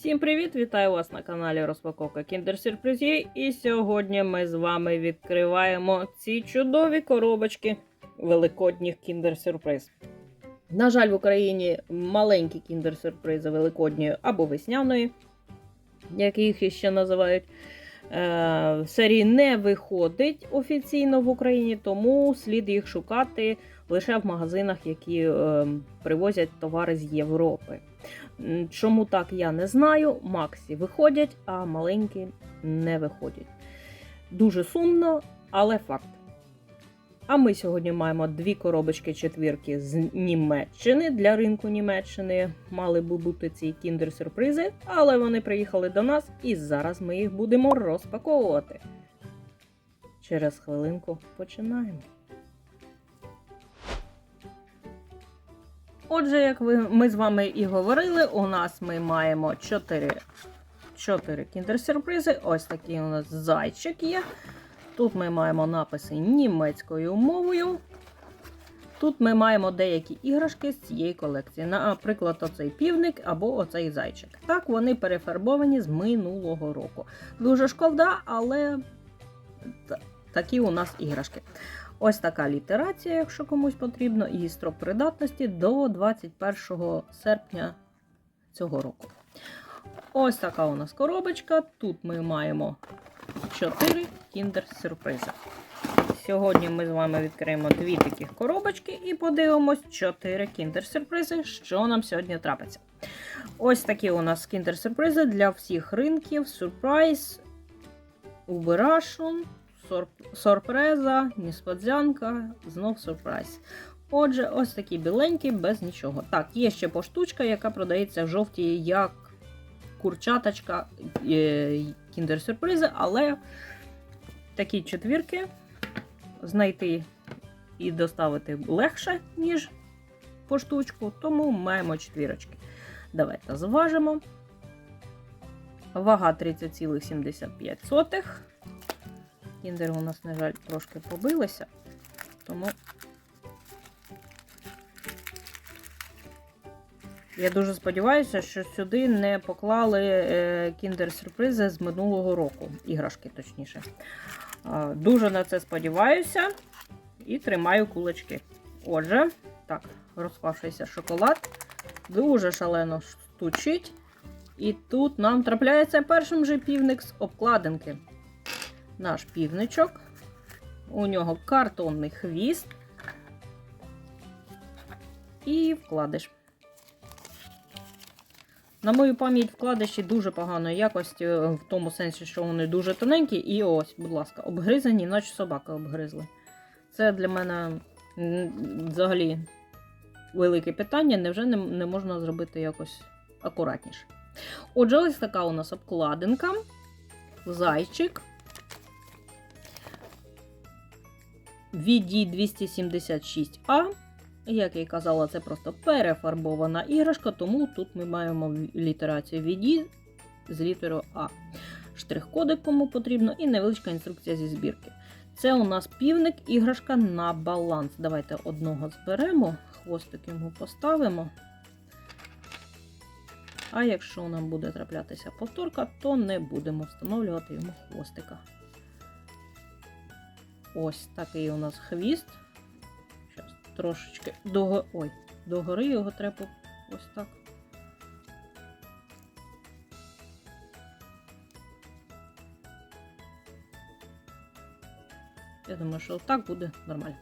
Всім привіт! Вітаю вас на каналі Розпаковка Kinder Сюрпризів. І сьогодні ми з вами відкриваємо ці чудові коробочки великодніх Kinder Сюрприз. На жаль, в Україні маленькі Kinder Сюрпризи великодньої або весняної, як їх іще називають. е, Серії не виходить офіційно в Україні, тому слід їх шукати лише в магазинах, які е, привозять товари з Європи. Чому так, я не знаю. Максі виходять, а маленькі не виходять. Дуже сумно, але факт. А ми сьогодні маємо дві коробочки четвірки з Німеччини для ринку Німеччини. Мали би бути ці кіндер-сюрпризи, але вони приїхали до нас і зараз ми їх будемо розпаковувати. Через хвилинку починаємо. Отже, як ви, ми з вами і говорили, у нас ми маємо 4, 4 кіндер-сюрпризи. Ось такий у нас зайчик є. Тут ми маємо написи німецькою мовою. Тут ми маємо деякі іграшки з цієї колекції. Наприклад, оцей півник або оцей зайчик. Так, вони перефарбовані з минулого року. Дуже шкода, але такі у нас іграшки. Ось така літерація, якщо комусь потрібно, і строк придатності до 21 серпня цього року. Ось така у нас коробочка. Тут ми маємо 4 кіндер-сюрпризи. Сьогодні ми з вами відкриємо дві таких коробочки і подивимось 4 кіндер-сюрпризи, що нам сьогодні трапиться. Ось такі у нас кіндер-сюрпризи для всіх ринків. Сюрприз, Уберашун, сорп- сорпреза, несподзянка, знов сюрприз. Отже, ось такі біленькі, без нічого. Так, є ще поштучка, яка продається в жовтій як курчаточка е, кіндер-сюрпризи, але такі четвірки знайти і доставити легше, ніж поштучку, тому маємо четвірочки. Давайте зважимо. Вага 30,75. Кіндери у нас, на жаль, трошки побилися, тому я дуже сподіваюся, що сюди не поклали е, кіндер-сюрпризи з минулого року, іграшки точніше. Дуже на це сподіваюся і тримаю кулачки. Отже, так, розпавшийся шоколад. Дуже шалено стучить. І тут нам трапляється першим же півник з обкладинки. Наш півничок. У нього картонний хвіст. І вкладиш. На мою пам'ять вкладиші дуже поганої якості, е, в тому сенсі, що вони дуже тоненькі. І ось, будь ласка, обгризані, наче собака обгризли. Це для мене взагалі велике питання. Невже не, не можна зробити якось акуратніше? Отже, ось така у нас обкладинка. Зайчик. VD276A. Як я й казала, це просто перефарбована іграшка, тому тут ми маємо літерацію VD з літерою А. Штрих-кодик, кому потрібно, і невеличка інструкція зі збірки. Це у нас півник, іграшка на баланс. Давайте одного зберемо, хвостик йому поставимо. А якщо нам буде траплятися повторка, то не будемо встановлювати йому хвостика. Ось такий у нас хвіст. Зараз трошечки до, ой, догори його треба ось так. Я думаю, що так буде нормально.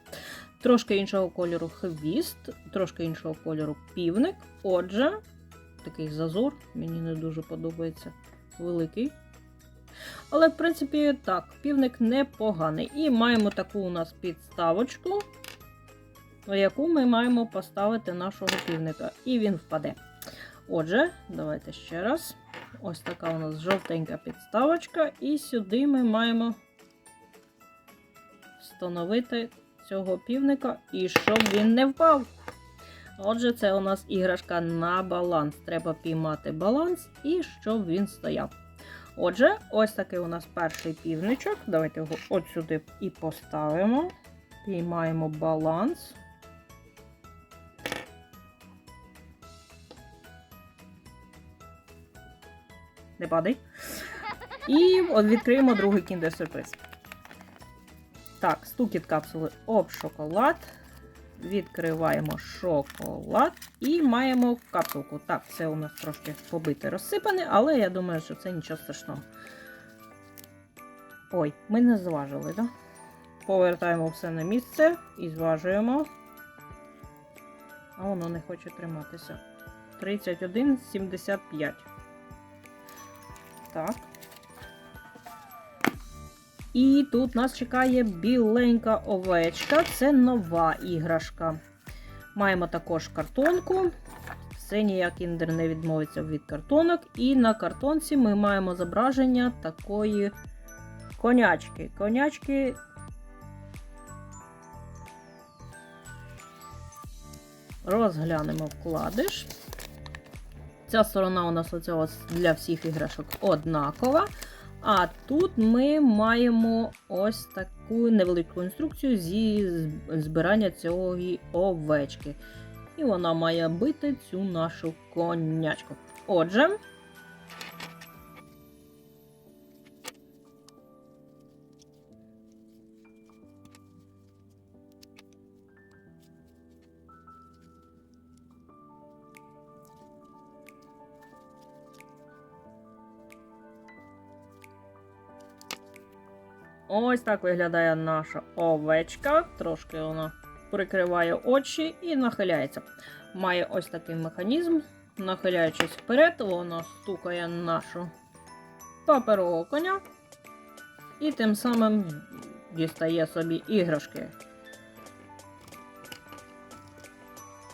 Трошки іншого кольору хвіст, трошки іншого кольору півник. Отже, такий зазор, мені не дуже подобається. Великий. Але, в принципі, так, півник непоганий. І маємо таку у нас підставочку, на яку ми маємо поставити нашого півника. І він впаде. Отже, давайте ще раз. Ось така у нас жовтенька підставочка. І сюди ми маємо встановити цього півника, і щоб він не впав. Отже, це у нас іграшка на баланс. Треба піймати баланс і щоб він стояв. Отже, ось такий у нас перший півничок. Давайте його от сюди і поставимо. Піймаємо баланс. не падай. І от відкриємо другий кіндер сюрприз. Так, стукіт капсули об шоколад. Відкриваємо шоколад і маємо капсулку. Так, це у нас трошки побите розсипане, але я думаю, що це нічого страшного. Ой, ми не зважили, так? Повертаємо все на місце і зважуємо. А воно не хоче триматися. 31,75. Так. І тут нас чекає біленька овечка. Це нова іграшка. Маємо також картонку. Все ніяк індер не відмовиться від картонок. І на картонці ми маємо зображення такої конячки. Конячки. Розглянемо вкладиш. Ця сторона у нас для всіх іграшок однакова. А тут ми маємо ось таку невелику інструкцію зі збирання цієї овечки. І вона має бити цю нашу конячку. Отже. Ось так виглядає наша овечка. Трошки вона прикриває очі і нахиляється. Має ось такий механізм. Нахиляючись вперед, вона стукає нашу паперового коня і тим самим дістає собі іграшки.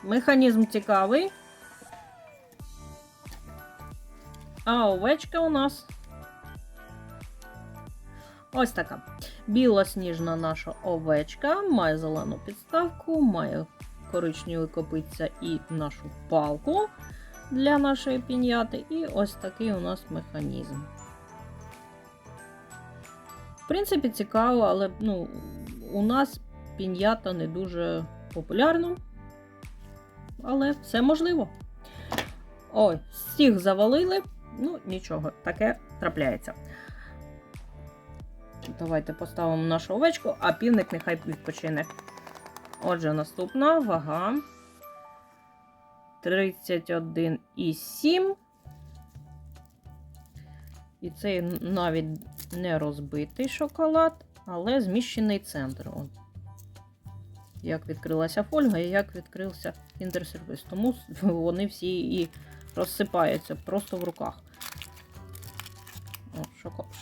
Механізм цікавий. А овечка у нас Ось така. Білосніжна наша овечка, має зелену підставку, має коричневі копиця і нашу палку для нашої піньяти. І ось такий у нас механізм. В принципі, цікаво, але ну, у нас піньята не дуже популярна. Але все можливо. Ой, всіх завалили. Ну, нічого, таке трапляється. Давайте поставимо нашу овечку, а півник нехай відпочине. Отже, наступна вага 31,7. І цей навіть не розбитий шоколад, але зміщений центр. От. Як відкрилася фольга і як відкрився кіндер-сервіс. Тому вони всі і розсипаються просто в руках.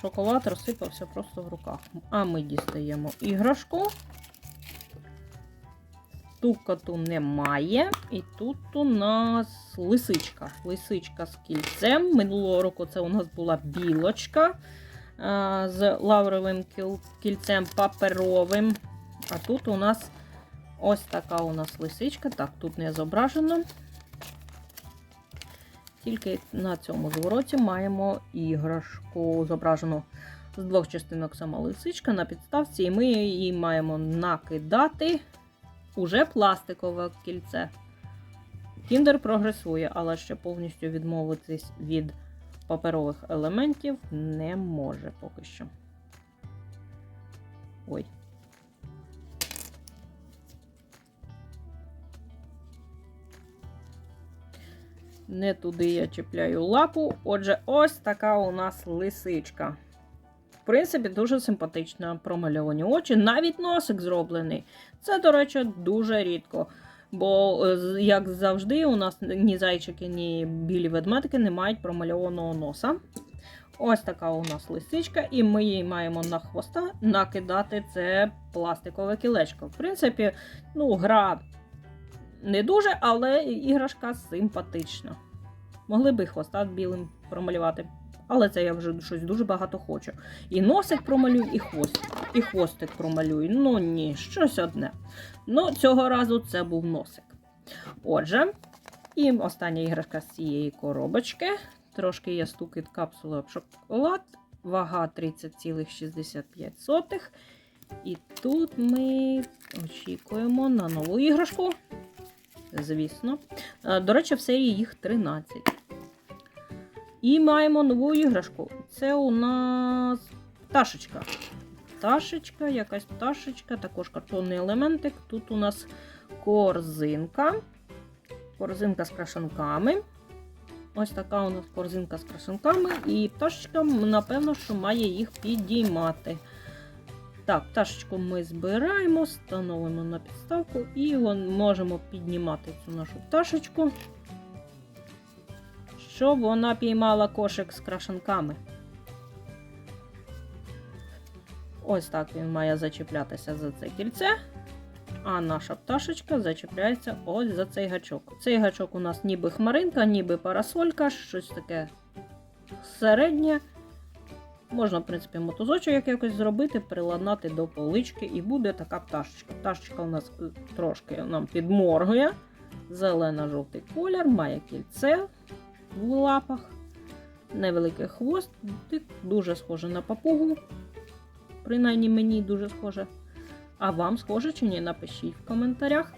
Шоколад розсипався просто в руках. А ми дістаємо іграшку. Тукату немає. І тут у нас лисичка. Лисичка з кільцем. Минулого року це у нас була білочка з лавровим кільцем паперовим. А тут у нас ось така у нас лисичка. Так, тут не зображено. Тільки на цьому звороті маємо іграшку, зображену з двох частинок сама лисичка на підставці, і ми її маємо накидати уже пластикове кільце. Кіндер прогресує, але ще повністю відмовитись від паперових елементів не може поки що. Ой. Не туди я чіпляю лапу. Отже, ось така у нас лисичка. В принципі, дуже симпатично промальовані очі. Навіть носик зроблений. Це, до речі, дуже рідко. Бо, е, як завжди, у нас ні зайчики, ні білі ведмедики не мають промальованого носа. Ось така у нас лисичка, і ми її маємо на хвоста накидати це пластикове кілечко. В принципі, ну, гра не дуже, але іграшка симпатична. Могли би хвоста білим промалювати. Але це я вже щось дуже багато хочу. І носик промалюю, і хвост, і хвостик промалюю. Ну ні, щось одне. Ну, цього разу це був носик. Отже, і остання іграшка з цієї коробочки. Трошки є стукіт капсули об шоколад. Вага 30,65. І тут ми очікуємо на нову іграшку звісно. Е, до речі, в серії їх 13. І маємо нову іграшку. Це у нас пташечка. Пташечка, якась пташечка, також картонний елементик. Тут у нас корзинка. Корзинка з крашенками. Ось така у нас корзинка з крашенками. І пташечка, напевно, що має їх підіймати. Так, пташечку ми збираємо, становимо на підставку і можемо піднімати цю нашу пташечку, щоб вона піймала кошик з крашенками. Ось так він має зачіплятися за це кільце. А наша пташечка зачіпляється ось за цей гачок. Цей гачок у нас ніби хмаринка, ніби парасолька, щось таке середнє. Можна, в принципі, мотузочок як якось зробити, приладнати до полички, і буде така пташечка. Пташечка у нас е, трошки нам підморгує. Зелено-жовтий колір, має кільце в лапах, невеликий хвост, дуже схоже на папугу. Принаймні мені дуже схоже. А вам схоже чи ні? Напишіть в коментарях.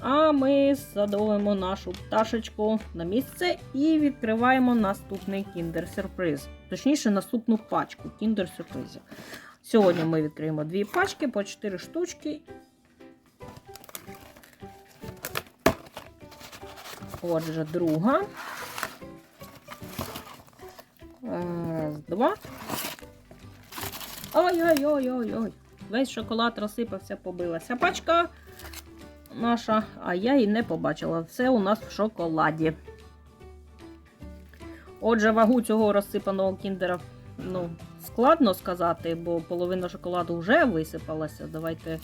А ми задовуємо нашу пташечку на місце і відкриваємо наступний кіндер-сюрприз. Точніше, наступну пачку кіндер-сюрпризів. Сьогодні ми відкриємо дві пачки по 4 штучки. Отже, друга. Раз, два. Ой-ой-ой-ой-ой. Весь шоколад розсипався, побилася пачка наша, а я її не побачила. Все у нас в шоколаді. Отже, вагу цього розсипаного кіндера ну, складно сказати, бо половина шоколаду вже висипалася. Давайте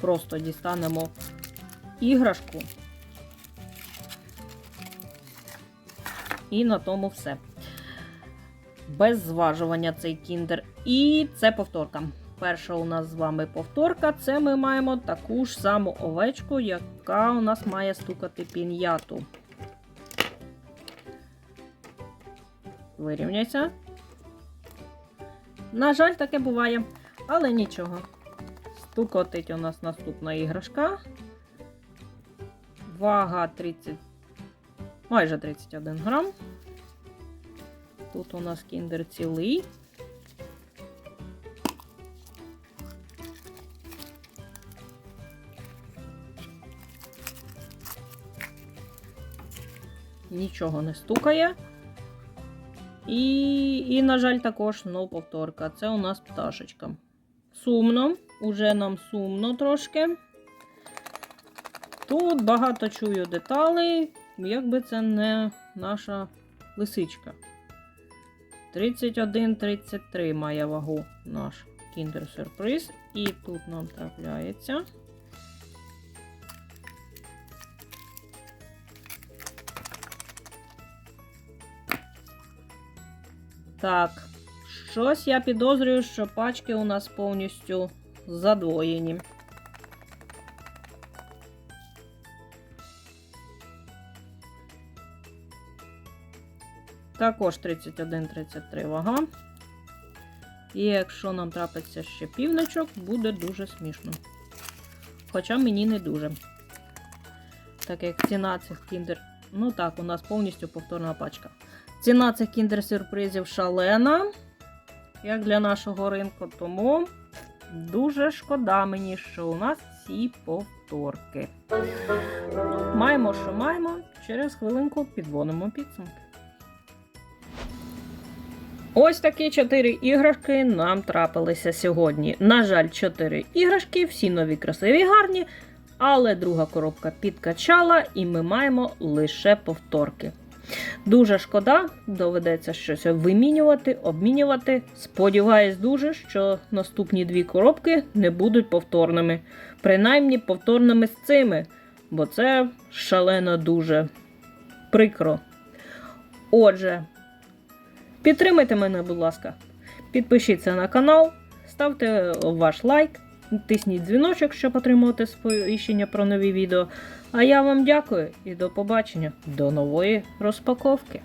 просто дістанемо іграшку. І на тому все. Без зважування цей кіндер. І це повторка. Перша у нас з вами повторка. Це ми маємо таку ж саму овечку, яка у нас має стукати пін'яту. Вирівняйся. На жаль, таке буває, але нічого. Стукотить у нас наступна іграшка. Вага 30, майже 31 грам. Тут у нас кіндер цілий. Нічого не стукає. І, і, на жаль, також ну, повторка. Це у нас пташечка. Сумно, уже нам сумно трошки. Тут багато чую деталей, якби це не наша лисичка. 31-33 має вагу наш кіндер-сюрприз. І тут нам трапляється. Так, щось я підозрюю, що пачки у нас повністю задвоєні. Також 31-33 вага. І якщо нам трапиться ще півничок, буде дуже смішно. Хоча мені не дуже. Так як ціна цих кіндер. Ну так, у нас повністю повторна пачка. Ціна цих кіндер-сюрпризів шалена, як для нашого ринку, тому дуже шкода мені, що у нас ці повторки. Маємо, що маємо, через хвилинку підводимо підсумки. Ось такі чотири іграшки нам трапилися сьогодні. На жаль, чотири іграшки, всі нові, красиві, гарні, але друга коробка підкачала, і ми маємо лише повторки. Дуже шкода, доведеться щось вимінювати, обмінювати. Сподіваюсь дуже, що наступні дві коробки не будуть повторними. Принаймні повторними з цими, бо це шалено дуже прикро. Отже, підтримайте мене, будь ласка, підпишіться на канал, ставте ваш лайк, тисніть дзвіночок, щоб отримувати сповіщення про нові відео. А я вам дякую і до побачення, до нової розпаковки.